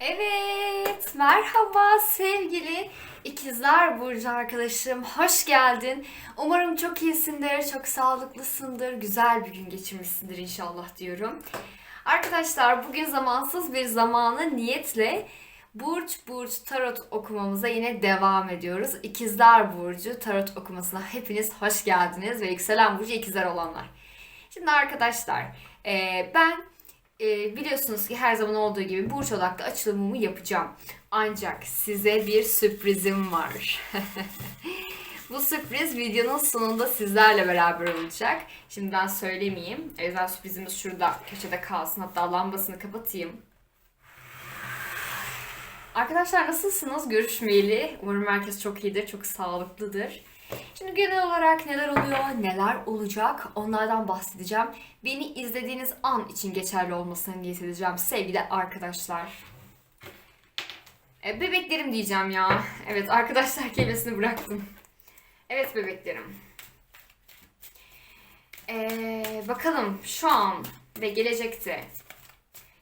Evet, merhaba sevgili ikizler Burcu arkadaşım. Hoş geldin. Umarım çok iyisindir, çok sağlıklısındır, güzel bir gün geçirmişsindir inşallah diyorum. Arkadaşlar bugün zamansız bir zamanı niyetle Burç Burç Tarot okumamıza yine devam ediyoruz. İkizler Burcu Tarot okumasına hepiniz hoş geldiniz ve yükselen Burcu ikizler olanlar. Şimdi arkadaşlar ben e, biliyorsunuz ki her zaman olduğu gibi burç odaklı açılımımı yapacağım. Ancak size bir sürprizim var. Bu sürpriz videonun sonunda sizlerle beraber olacak. Şimdi ben söylemeyeyim. O yüzden sürprizimiz şurada köşede kalsın. Hatta lambasını kapatayım. Arkadaşlar nasılsınız? Görüşmeyeli. Umarım herkes çok iyidir, çok sağlıklıdır. Şimdi genel olarak neler oluyor, neler olacak onlardan bahsedeceğim. Beni izlediğiniz an için geçerli olmasına niyet edeceğim sevgili arkadaşlar. E, bebeklerim diyeceğim ya. Evet arkadaşlar kelimesini bıraktım. Evet bebeklerim. E, bakalım şu an ve gelecekte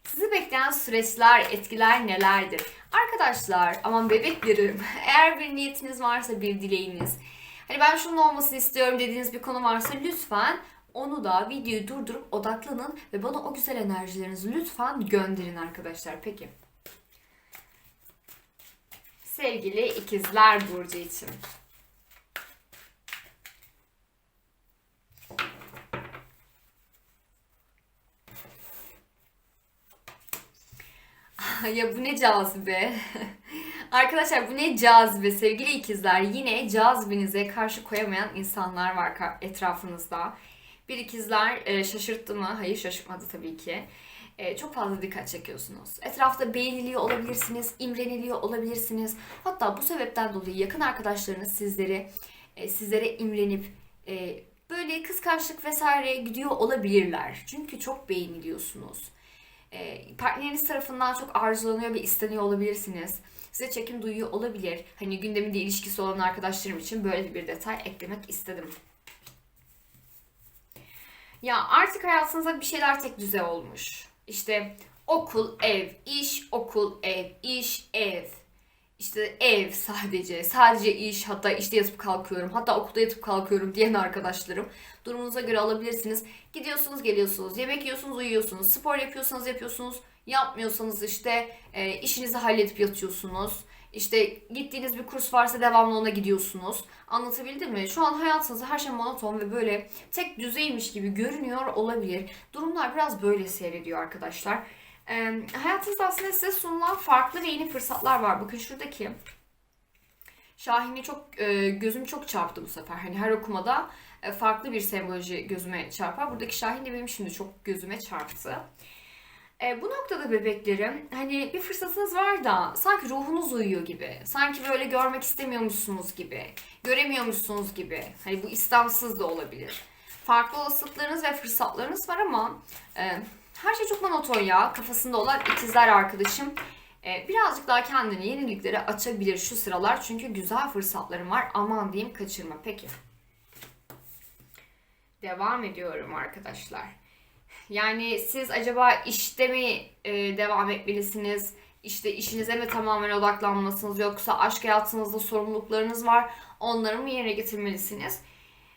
sizi bekleyen süreçler, etkiler nelerdir? Arkadaşlar, aman bebeklerim, eğer bir niyetiniz varsa, bir dileğiniz, hani ben şunun olmasını istiyorum dediğiniz bir konu varsa lütfen onu da videoyu durdurup odaklanın ve bana o güzel enerjilerinizi lütfen gönderin arkadaşlar. Peki. Sevgili ikizler burcu için. ya bu ne cazibe. Arkadaşlar bu ne cazibe sevgili ikizler. Yine cazibenize karşı koyamayan insanlar var etrafınızda. Bir ikizler e, şaşırttı mı? Hayır şaşırtmadı tabii ki. E, çok fazla dikkat çekiyorsunuz. Etrafta beğeniliyor olabilirsiniz, imreniliyor olabilirsiniz. Hatta bu sebepten dolayı yakın arkadaşlarınız sizleri e, sizlere imrenip e, böyle kıskançlık vesaire gidiyor olabilirler. Çünkü çok beğeniliyorsunuz e, partneriniz tarafından çok arzulanıyor ve isteniyor olabilirsiniz. Size çekim duyuyor olabilir. Hani gündeminde ilişkisi olan arkadaşlarım için böyle bir detay eklemek istedim. Ya artık hayatınızda bir şeyler tek düze olmuş. İşte okul, ev, iş, okul, ev, iş, ev. İşte ev sadece, sadece iş, hatta işte yatıp kalkıyorum, hatta okulda yatıp kalkıyorum diyen arkadaşlarım. Durumunuza göre alabilirsiniz. Gidiyorsunuz, geliyorsunuz, yemek yiyorsunuz, uyuyorsunuz, spor yapıyorsanız yapıyorsunuz, yapmıyorsanız işte e, işinizi halledip yatıyorsunuz. İşte gittiğiniz bir kurs varsa devamlı ona gidiyorsunuz. Anlatabildim mi? Şu an hayatınızda her şey monoton ve böyle tek düzeymiş gibi görünüyor olabilir. Durumlar biraz böyle seyrediyor arkadaşlar. Ee, hayatınızda aslında size sunulan farklı ve yeni fırsatlar var. Bakın şuradaki Şahin'i çok e, gözüm çok çarptı bu sefer. Hani her okumada e, farklı bir semboloji gözüme çarpar. Buradaki Şahin de benim şimdi çok gözüme çarptı. E, bu noktada bebeklerim hani bir fırsatınız var da sanki ruhunuz uyuyor gibi. Sanki böyle görmek istemiyormuşsunuz gibi. Göremiyormuşsunuz gibi. Hani bu istemsiz de olabilir. Farklı olasılıklarınız ve fırsatlarınız var ama e, her şey çok monoton ya. Kafasında olan ikizler arkadaşım e, birazcık daha kendini yeniliklere açabilir şu sıralar. Çünkü güzel fırsatlarım var. Aman diyeyim kaçırma. Peki. Devam ediyorum arkadaşlar. Yani siz acaba işte mi e, devam etmelisiniz? İşte işinize mi tamamen odaklanmalısınız yoksa aşk hayatınızda sorumluluklarınız var. Onları mı yerine getirmelisiniz?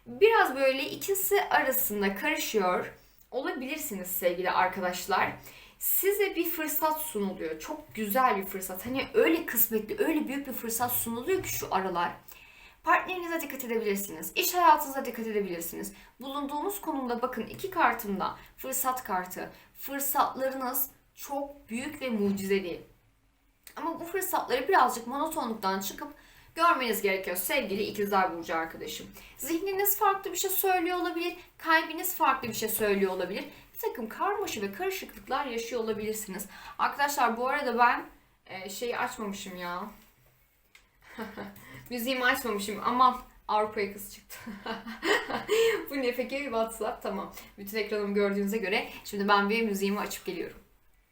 Biraz böyle ikisi arasında karışıyor olabilirsiniz sevgili arkadaşlar. Size bir fırsat sunuluyor. Çok güzel bir fırsat. Hani öyle kısmetli, öyle büyük bir fırsat sunuluyor ki şu aralar. Partnerinize dikkat edebilirsiniz. İş hayatınıza dikkat edebilirsiniz. Bulunduğunuz konumda bakın iki kartımda fırsat kartı. Fırsatlarınız çok büyük ve mucizeli. Ama bu fırsatları birazcık monotonluktan çıkıp görmeniz gerekiyor sevgili ikizler burcu arkadaşım. Zihniniz farklı bir şey söylüyor olabilir, kalbiniz farklı bir şey söylüyor olabilir. Bir takım karmaşa ve karışıklıklar yaşıyor olabilirsiniz. Arkadaşlar bu arada ben e, şeyi açmamışım ya. Müziğimi açmamışım. Aman Avrupa yakası çıktı. bu ne peki? WhatsApp tamam. Bütün ekranımı gördüğünüze göre şimdi ben bir müziğimi açıp geliyorum.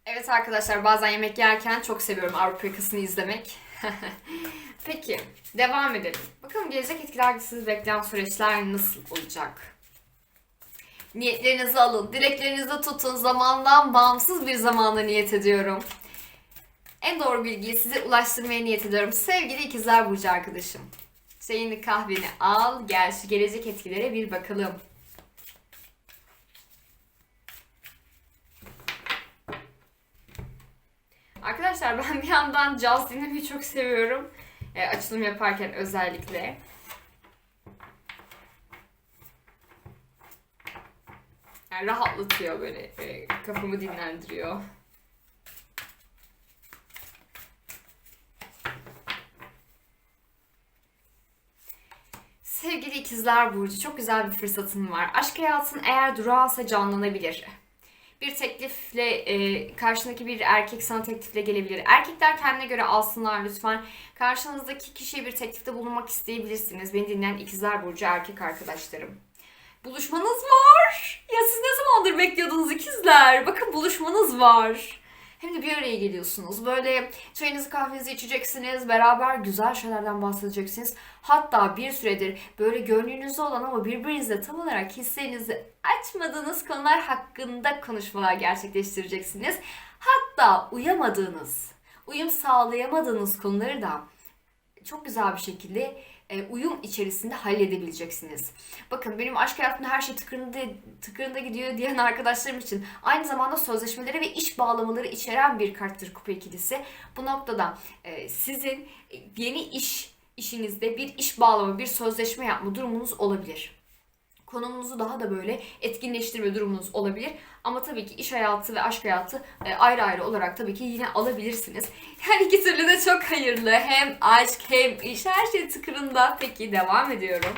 Evet arkadaşlar bazen yemek yerken çok seviyorum Avrupa yakasını izlemek. Peki devam edelim. Bakalım gelecek etkilerde sizi bekleyen süreçler nasıl olacak? Niyetlerinizi alın, dileklerinizi tutun. Zamandan bağımsız bir zamanda niyet ediyorum. en doğru bilgiyi size ulaştırmaya niyet ediyorum. Sevgili ikizler Burcu arkadaşım. Çayını kahveni al, gel şu gelecek etkilere bir bakalım. Arkadaşlar ben bir yandan caz dinlemeyi çok seviyorum. E, açılım yaparken özellikle. Yani rahatlatıyor böyle, e, kafamı dinlendiriyor. Sevgili ikizler Burcu çok güzel bir fırsatın var. Aşk hayatın eğer durağansa canlanabilir. Bir teklifle e, karşındaki bir erkek sana teklifle gelebilir. Erkekler kendine göre alsınlar lütfen. Karşınızdaki kişiye bir teklifte bulunmak isteyebilirsiniz. Beni dinleyen ikizler Burcu erkek arkadaşlarım. Buluşmanız var. Ya siz ne zamandır bekliyordunuz ikizler? Bakın buluşmanız var. Hem de bir araya geliyorsunuz. Böyle çayınızı kahvenizi içeceksiniz. Beraber güzel şeylerden bahsedeceksiniz. Hatta bir süredir böyle gönlünüzde olan ama birbirinizle tam olarak hislerinizi açmadığınız konular hakkında konuşmalar gerçekleştireceksiniz. Hatta uyamadığınız, uyum sağlayamadığınız konuları da çok güzel bir şekilde uyum içerisinde halledebileceksiniz. Bakın benim aşk hayatımda her şey tıkırında, tıkırında gidiyor diyen arkadaşlarım için aynı zamanda sözleşmeleri ve iş bağlamaları içeren bir karttır kupa ikilisi. Bu noktada e, sizin yeni iş işinizde bir iş bağlama, bir sözleşme yapma durumunuz olabilir konumunuzu daha da böyle etkinleştirme durumunuz olabilir. Ama tabii ki iş hayatı ve aşk hayatı e, ayrı ayrı olarak tabii ki yine alabilirsiniz. Yani iki türlü de çok hayırlı. Hem aşk hem iş her şey tıkırında. Peki devam ediyorum.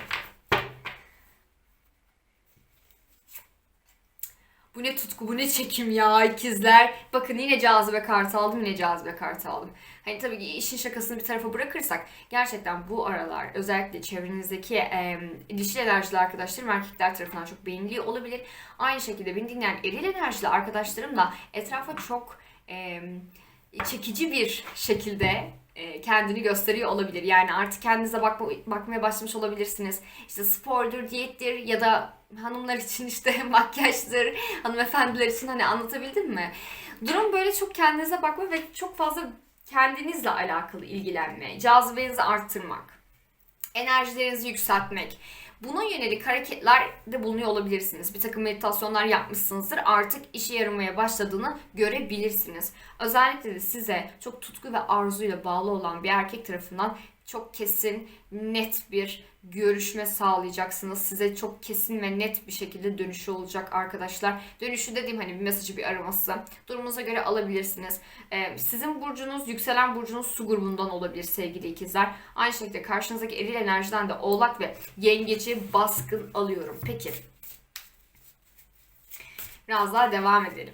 Bu ne tutku, bu ne çekim ya ikizler. Bakın yine cazibe kartı aldım, yine cazibe kartı aldım. Hani tabii ki işin şakasını bir tarafa bırakırsak gerçekten bu aralar özellikle çevrenizdeki e, dişil enerjili arkadaşlarım erkekler tarafından çok beğeniliyor olabilir. Aynı şekilde beni dinleyen eril enerjili arkadaşlarım da etrafa çok e, çekici bir şekilde kendini gösteriyor olabilir. Yani artık kendinize bakma, bakmaya başlamış olabilirsiniz. İşte spordur, diyettir ya da hanımlar için işte makyajdır, hanımefendiler için hani anlatabildim mi? Durum böyle çok kendinize bakma ve çok fazla kendinizle alakalı ilgilenme, cazibenizi arttırmak, enerjilerinizi yükseltmek. Buna yönelik hareketlerde bulunuyor olabilirsiniz. Bir takım meditasyonlar yapmışsınızdır. Artık işe yaramaya başladığını görebilirsiniz. Özellikle de size çok tutku ve arzuyla bağlı olan bir erkek tarafından çok kesin, net bir görüşme sağlayacaksınız. Size çok kesin ve net bir şekilde dönüşü olacak arkadaşlar. Dönüşü dediğim hani bir mesajı bir araması. Durumunuza göre alabilirsiniz. Ee, sizin burcunuz, yükselen burcunuz su grubundan olabilir sevgili ikizler. Aynı şekilde karşınızdaki eril enerjiden de oğlak ve yengeci baskın alıyorum. Peki. Biraz daha devam edelim.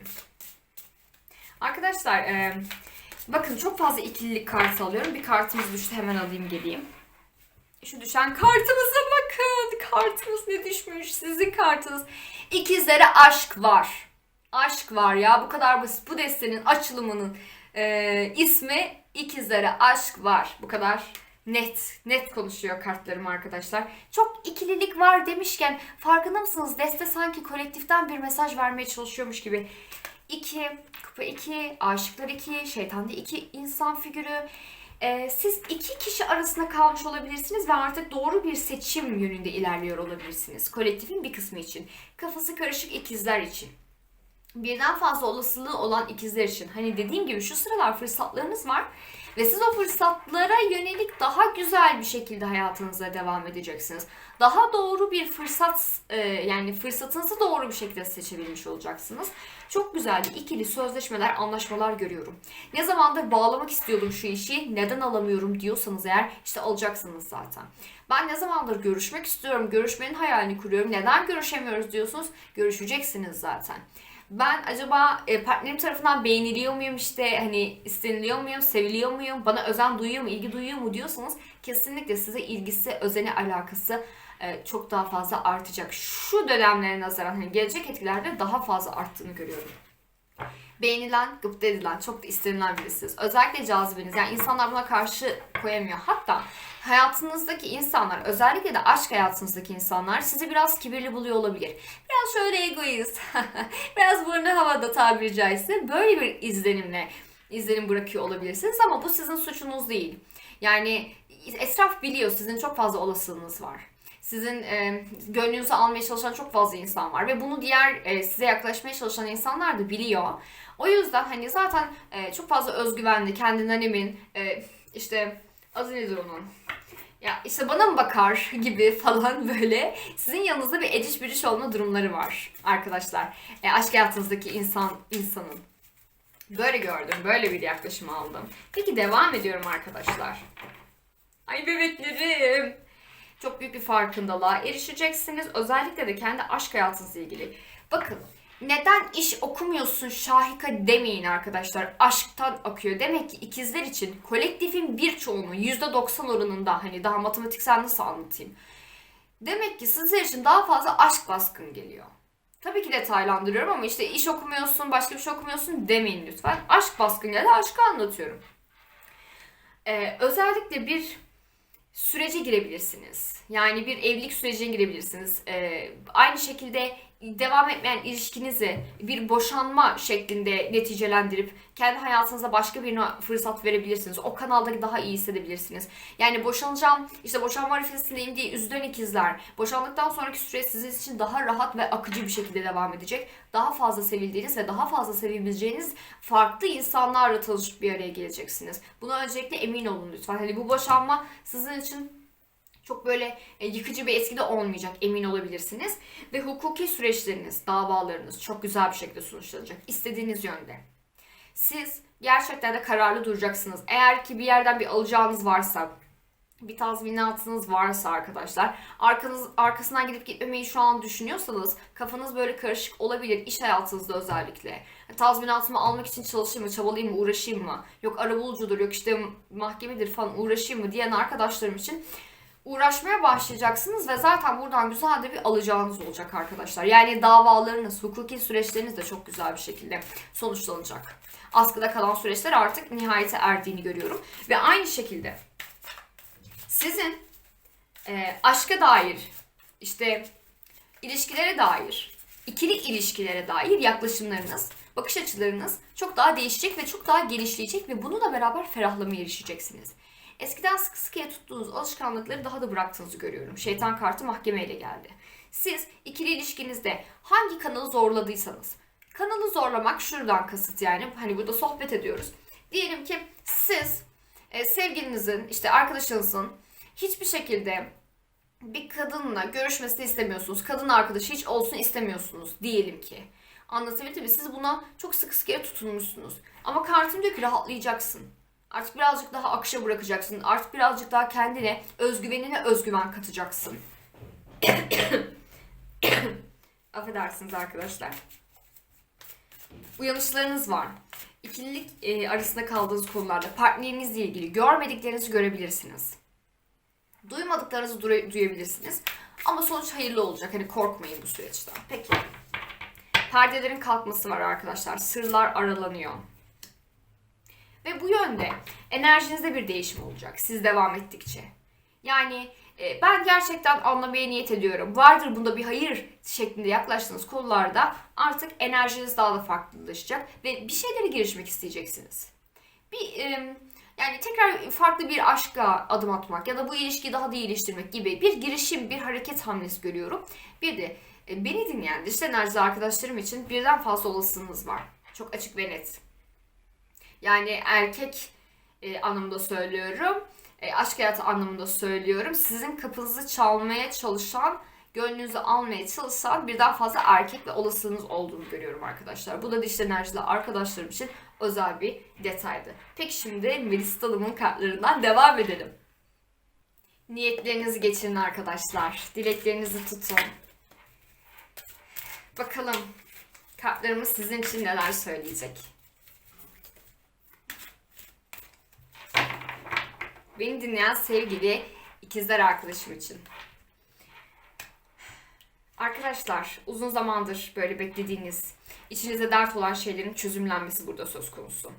Arkadaşlar e, bakın çok fazla ikililik kartı alıyorum. Bir kartımız düştü hemen alayım geleyim. Şu düşen kartımıza bakın. Kartımız ne düşmüş? Sizin kartınız. İkizlere aşk var. Aşk var ya. Bu kadar basit. Bu destenin açılımının e, ismi ikizlere aşk var. Bu kadar net, net konuşuyor kartlarım arkadaşlar. Çok ikililik var demişken farkında mısınız? Deste sanki kolektiften bir mesaj vermeye çalışıyormuş gibi. 2, kupa 2, aşıklar 2, şeytanda 2 insan figürü. Ee, siz iki kişi arasında kalmış olabilirsiniz ve artık doğru bir seçim yönünde ilerliyor olabilirsiniz. Kolektifin bir kısmı için. Kafası karışık ikizler için. Birden fazla olasılığı olan ikizler için. Hani dediğim gibi şu sıralar fırsatlarınız var. Ve siz o fırsatlara yönelik daha güzel bir şekilde hayatınıza devam edeceksiniz. Daha doğru bir fırsat e, yani fırsatınızı doğru bir şekilde seçebilmiş olacaksınız. Çok güzel ikili sözleşmeler, anlaşmalar görüyorum. Ne zamandır bağlamak istiyordum şu işi, neden alamıyorum diyorsanız eğer işte alacaksınız zaten. Ben ne zamandır görüşmek istiyorum, görüşmenin hayalini kuruyorum. Neden görüşemiyoruz diyorsunuz, görüşeceksiniz zaten ben acaba e, partnerim tarafından beğeniliyor muyum işte hani isteniliyor muyum, seviliyor muyum, bana özen duyuyor mu, ilgi duyuyor mu diyorsanız kesinlikle size ilgisi, özeni, alakası e, çok daha fazla artacak. Şu dönemlere nazaran hani gelecek etkilerde daha fazla arttığını görüyorum beğenilen, gıpta edilen, çok da istenilen birisiniz. Özellikle cazibeniz. Yani insanlar buna karşı koyamıyor. Hatta hayatınızdaki insanlar, özellikle de aşk hayatınızdaki insanlar sizi biraz kibirli buluyor olabilir. Biraz şöyle egoist, biraz burnu havada tabiri caizse böyle bir izlenimle izlenim bırakıyor olabilirsiniz ama bu sizin suçunuz değil. Yani etraf biliyor sizin çok fazla olasılığınız var. Sizin e, gönlünüzü almaya çalışan çok fazla insan var ve bunu diğer e, size yaklaşmaya çalışan insanlar da biliyor. O yüzden hani zaten e, çok fazla özgüvenli, kendinden emin, e, işte adı nedir onun? Ya işte bana mı bakar gibi falan böyle sizin yanınızda bir eciş bücüş olma durumları var arkadaşlar. E, aşk hayatınızdaki insan insanın. Böyle gördüm, böyle bir yaklaşım aldım. Peki devam ediyorum arkadaşlar. Ay bebeklerim. Çok büyük bir farkındalığa erişeceksiniz. Özellikle de kendi aşk hayatınızla ilgili. Bakın neden iş okumuyorsun Şahika demeyin arkadaşlar. Aşktan akıyor. Demek ki ikizler için kolektifin birçoğunu %90 oranında hani daha matematiksel nasıl anlatayım. Demek ki sizler için daha fazla aşk baskın geliyor. Tabii ki detaylandırıyorum ama işte iş okumuyorsun, başka bir şey okumuyorsun demeyin lütfen. Aşk baskın geldi, aşkı anlatıyorum. Ee, özellikle bir sürece girebilirsiniz. Yani bir evlilik sürecine girebilirsiniz. Ee, aynı şekilde devam etmeyen ilişkinizi bir boşanma şeklinde neticelendirip kendi hayatınıza başka birine fırsat verebilirsiniz. O kanalda daha iyi hissedebilirsiniz. Yani boşanacağım, işte boşanma arifesindeyim diye üzülen ikizler. Boşandıktan sonraki süre sizin için daha rahat ve akıcı bir şekilde devam edecek. Daha fazla sevildiğiniz ve daha fazla sevebileceğiniz farklı insanlarla tanışıp bir araya geleceksiniz. Buna öncelikle emin olun lütfen. Hani bu boşanma sizin için çok böyle e, yıkıcı bir etki de olmayacak emin olabilirsiniz. Ve hukuki süreçleriniz, davalarınız çok güzel bir şekilde sonuçlanacak. istediğiniz yönde. Siz gerçekten de kararlı duracaksınız. Eğer ki bir yerden bir alacağınız varsa, bir tazminatınız varsa arkadaşlar, arkanız, arkasından gidip gitmemeyi şu an düşünüyorsanız kafanız böyle karışık olabilir iş hayatınızda özellikle. Tazminatımı almak için çalışayım mı, çabalayayım mı, uğraşayım mı? Yok arabulucudur, yok işte mahkemedir falan uğraşayım mı diyen arkadaşlarım için uğraşmaya başlayacaksınız ve zaten buradan güzel de bir alacağınız olacak arkadaşlar. Yani davalarınız, hukuki süreçleriniz de çok güzel bir şekilde sonuçlanacak. Askıda kalan süreçler artık nihayete erdiğini görüyorum. Ve aynı şekilde sizin e, aşka dair, işte ilişkilere dair, ikili ilişkilere dair yaklaşımlarınız, bakış açılarınız çok daha değişecek ve çok daha genişleyecek ve bununla beraber ferahlamaya erişeceksiniz. Eskiden sıkı sıkıya tuttuğunuz alışkanlıkları daha da bıraktığınızı görüyorum. Şeytan kartı mahkemeyle geldi. Siz ikili ilişkinizde hangi kanalı zorladıysanız, kanalı zorlamak şuradan kasıt yani hani burada sohbet ediyoruz. Diyelim ki siz e, sevgilinizin işte arkadaşınızın hiçbir şekilde bir kadınla görüşmesini istemiyorsunuz. Kadın arkadaşı hiç olsun istemiyorsunuz diyelim ki. Anlatabildim mi? Siz buna çok sıkı sıkıya tutunmuşsunuz. Ama kartım diyor ki rahatlayacaksın. Artık birazcık daha akışa bırakacaksın. Artık birazcık daha kendine, özgüvenine özgüven katacaksın. Affedersiniz arkadaşlar. Uyanışlarınız var. İkililik e, arasında kaldığınız konularda partnerinizle ilgili görmediklerinizi görebilirsiniz. Duymadıklarınızı duy- duyabilirsiniz. Ama sonuç hayırlı olacak. Hani korkmayın bu süreçten. Peki. Perdelerin kalkması var arkadaşlar. Sırlar aralanıyor. Ve bu yönde enerjinizde bir değişim olacak siz devam ettikçe. Yani e, ben gerçekten anlamaya niyet ediyorum. Vardır bunda bir hayır şeklinde yaklaştığınız konularda artık enerjiniz daha da farklılaşacak ve bir şeylere girişmek isteyeceksiniz. Bir e, yani tekrar farklı bir aşka adım atmak ya da bu ilişkiyi daha da iyileştirmek gibi bir girişim, bir hareket hamlesi görüyorum. Bir de e, beni dinleyen dış enerjili arkadaşlarım için birden fazla olasılığınız var. Çok açık ve net. Yani erkek e, anlamında söylüyorum. E, aşk hayatı anlamında söylüyorum. Sizin kapınızı çalmaya çalışan, gönlünüzü almaya çalışan birden fazla erkek ve olasılığınız olduğunu görüyorum arkadaşlar. Bu da dişli enerjili arkadaşlarım için özel bir detaydı. Peki şimdi Melis Dalım'ın kartlarından devam edelim. Niyetlerinizi geçirin arkadaşlar. Dileklerinizi tutun. Bakalım kartlarımız sizin için neler söyleyecek. Beni dinleyen sevgili ikizler arkadaşım için. Arkadaşlar uzun zamandır böyle beklediğiniz, içinize dert olan şeylerin çözümlenmesi burada söz konusu.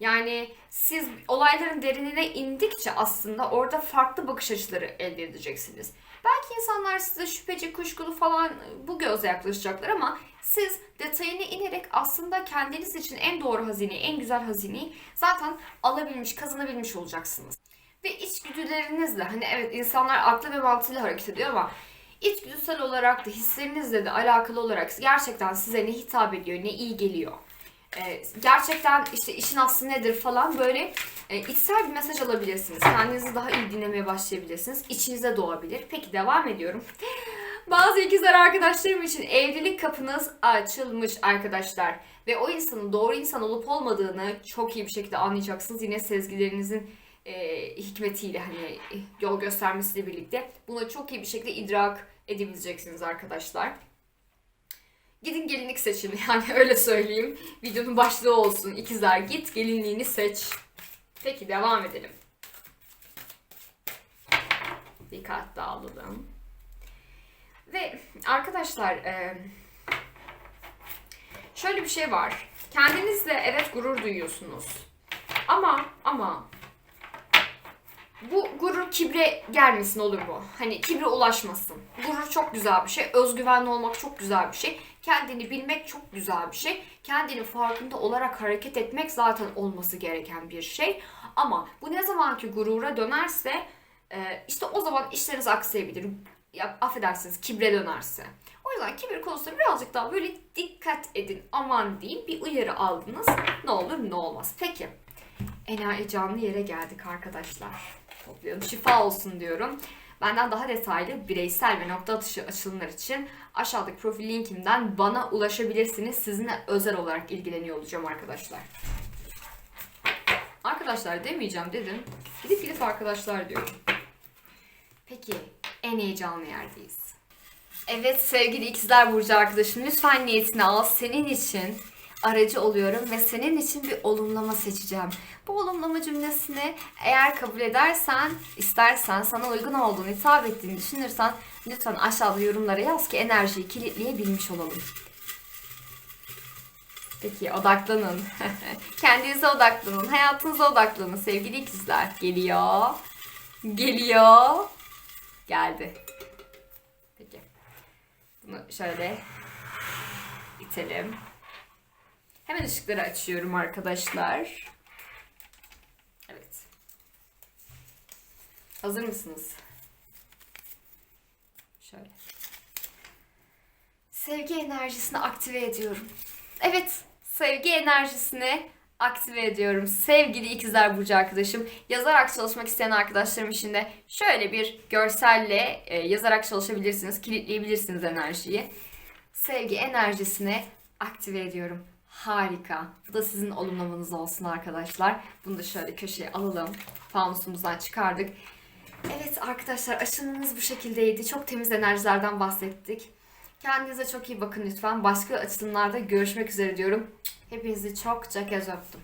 Yani siz olayların derinine indikçe aslında orada farklı bakış açıları elde edeceksiniz. Belki insanlar size şüpheci, kuşkulu falan bu gözle yaklaşacaklar ama siz detayına inerek aslında kendiniz için en doğru hazineyi, en güzel hazineyi zaten alabilmiş, kazanabilmiş olacaksınız. Ve içgüdülerinizle hani evet insanlar aklı ve mantığıyla hareket ediyor ama içgüdüsel olarak da hislerinizle de alakalı olarak gerçekten size ne hitap ediyor, ne iyi geliyor. Ee, gerçekten işte işin aslı nedir falan böyle e, içsel bir mesaj alabilirsiniz. Kendinizi daha iyi dinlemeye başlayabilirsiniz. İçinize doğabilir. Peki devam ediyorum. Bazı ikizler arkadaşlarım için evlilik kapınız açılmış arkadaşlar. Ve o insanın doğru insan olup olmadığını çok iyi bir şekilde anlayacaksınız. Yine sezgilerinizin e, hikmetiyle hani yol göstermesiyle birlikte bunu çok iyi bir şekilde idrak edebileceksiniz arkadaşlar. Gidin gelinlik seçin yani öyle söyleyeyim. Videonun başlığı olsun. İkizler git gelinliğini seç. Peki devam edelim. Daha alalım. Ve arkadaşlar e, şöyle bir şey var. Kendinizle evet gurur duyuyorsunuz. Ama ama bu gurur kibre gelmesin olur mu? Hani kibre ulaşmasın. Gurur çok güzel bir şey. Özgüvenli olmak çok güzel bir şey. Kendini bilmek çok güzel bir şey. Kendini farkında olarak hareket etmek zaten olması gereken bir şey. Ama bu ne zamanki gurura dönerse e, işte o zaman işleriniz aksayabilir. Ya, affedersiniz kibre dönerse. O yüzden kibir konusunda birazcık daha böyle dikkat edin. Aman deyin bir uyarı aldınız. Ne olur ne olmaz. Peki. En heyecanlı yere geldik arkadaşlar. Toplayalım. Şifa olsun diyorum. Benden daha detaylı bireysel ve nokta atışı açılımlar için aşağıdaki profil linkimden bana ulaşabilirsiniz. Sizinle özel olarak ilgileniyor olacağım arkadaşlar. Arkadaşlar demeyeceğim dedim. Gidip gidip arkadaşlar diyorum. Peki en heyecanlı yerdeyiz. Evet sevgili ikizler burcu arkadaşım lütfen niyetini al. Senin için aracı oluyorum ve senin için bir olumlama seçeceğim. Bu olumlama cümlesini eğer kabul edersen, istersen, sana uygun olduğunu, hitap ettiğini düşünürsen lütfen aşağıda yorumlara yaz ki enerjiyi kilitleyebilmiş olalım. Peki odaklanın. Kendinize odaklanın. Hayatınıza odaklanın sevgili ikizler. Geliyor. Geliyor. Geldi. Peki. Bunu şöyle itelim. Hemen ışıkları açıyorum arkadaşlar. Evet. Hazır mısınız? Şöyle. Sevgi enerjisini aktive ediyorum. Evet, sevgi enerjisini aktive ediyorum. Sevgili ikizler burcu arkadaşım, yazarak çalışmak isteyen arkadaşlarım için de şöyle bir görselle e, yazarak çalışabilirsiniz, kilitleyebilirsiniz enerjiyi. Sevgi enerjisini aktive ediyorum. Harika. Bu da sizin olumlamanız olsun arkadaşlar. Bunu da şöyle köşeye alalım. Fanusumuzdan çıkardık. Evet arkadaşlar açılımımız bu şekildeydi. Çok temiz enerjilerden bahsettik. Kendinize çok iyi bakın lütfen. Başka açılımlarda görüşmek üzere diyorum. Hepinizi çok çok öptüm.